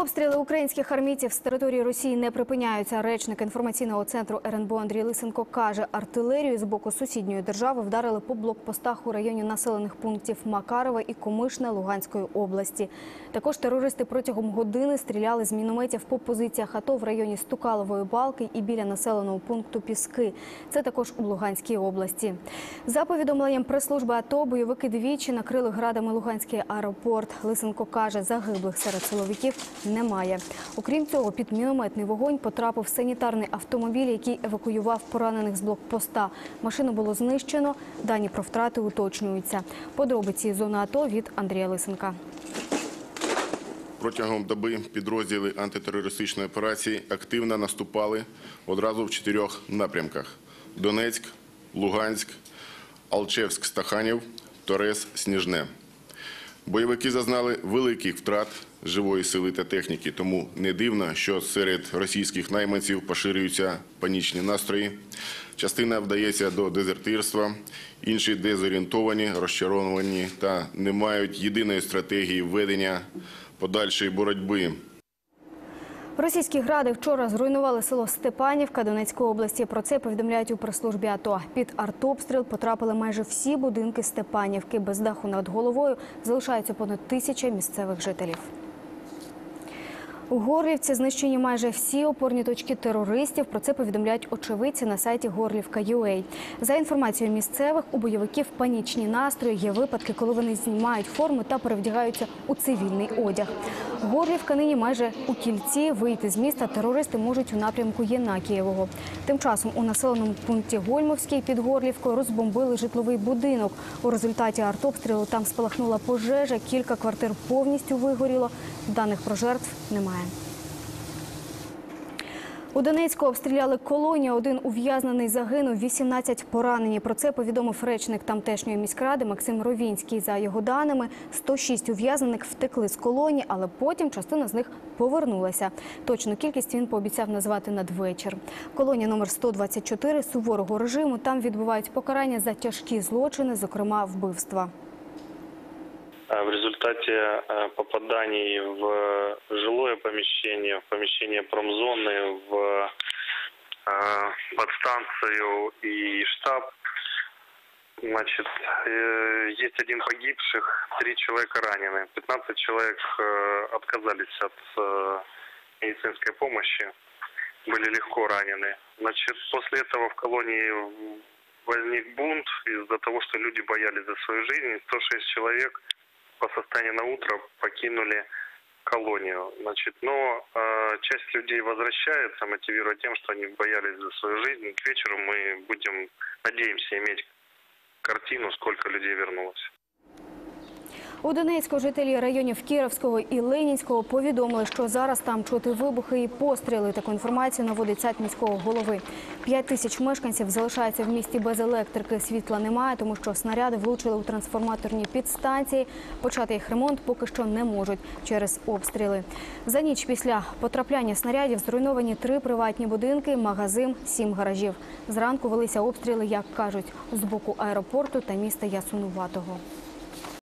Обстріли українських армійців з території Росії не припиняються. Речник інформаційного центру РНБО Андрій Лисенко каже, артилерію з боку сусідньої держави вдарили по блокпостах у районі населених пунктів Макарове і Комишне Луганської області. Також терористи протягом години стріляли з мінометів по позиціях АТО в районі Стукалової балки і біля населеного пункту Піски. Це також у Луганській області. За повідомленням прес-служби АТО, бойовики двічі накрили градами Луганський аеропорт. Лисенко каже, загиблих серед силовиків немає. Окрім цього, під мінометний вогонь потрапив санітарний автомобіль, який евакуював поранених з блокпоста. Машину було знищено. Дані про втрати уточнюються. Подробиці зони АТО від Андрія Лисенка. Протягом доби підрозділи антитерористичної операції активно наступали одразу в чотирьох напрямках: Донецьк, Луганськ, Алчевськ, Стаханів, Торес, Сніжне. Бойовики зазнали великих втрат живої сили та техніки, тому не дивно, що серед російських найманців поширюються панічні настрої. Частина вдається до дезертирства, інші дезорієнтовані, розчаровані та не мають єдиної стратегії ведення подальшої боротьби. Російські гради вчора зруйнували село Степанівка Донецької області. Про це повідомляють у прес-службі АТО. Під артобстріл потрапили майже всі будинки Степанівки. Без даху над головою залишаються понад тисяча місцевих жителів. У Горлівці знищені майже всі опорні точки терористів. Про це повідомляють очевидці на сайті Горлівка.ua. За інформацією місцевих, у бойовиків панічні настрої. Є випадки, коли вони знімають форму та перевдягаються у цивільний одяг. Горлівка нині майже у кільці. Вийти з міста терористи можуть у напрямку Єнакієвого. Тим часом у населеному пункті Гольмовський під Горлівкою розбомбили житловий будинок. У результаті артобстрілу там спалахнула пожежа. Кілька квартир повністю вигоріло. Даних про жертв немає. У Донецьку обстріляли колонію. Один ув'язнений загинув, 18 поранені. Про це повідомив речник тамтешньої міськради Максим Ровінський. За його даними, 106 ув'язнених втекли з колонії, але потім частина з них повернулася. Точну кількість він пообіцяв назвати надвечір. Колонія номер 124 суворого режиму. Там відбувають покарання за тяжкі злочини, зокрема вбивства. А В результате э, попаданий в жилое помещение, в помещение промзоны, в э, подстанцию и штаб, значит, э, есть один погибших, три человека ранены. 15 человек э, отказались от э, медицинской помощи, были легко ранены. Значит, после этого в колонии возник бунт из-за того, что люди боялись за свою жизнь. 106 человек по состоянию на утро покинули колонию. Значит, но э, часть людей возвращается, мотивируя тем, что они боялись за свою жизнь. К вечеру мы будем, надеемся, иметь картину, сколько людей вернулось. У Донецьку жителі районів Кіровського і Ленінського повідомили, що зараз там чути вибухи і постріли. Таку інформацію наводить сайт міського голови. П'ять тисяч мешканців залишаються в місті без електрики. Світла немає, тому що снаряди влучили у трансформаторні підстанції. Почати їх ремонт поки що не можуть через обстріли. За ніч після потрапляння снарядів зруйновані три приватні будинки, магазин, сім гаражів. Зранку велися обстріли, як кажуть, з боку аеропорту та міста Ясунуватого.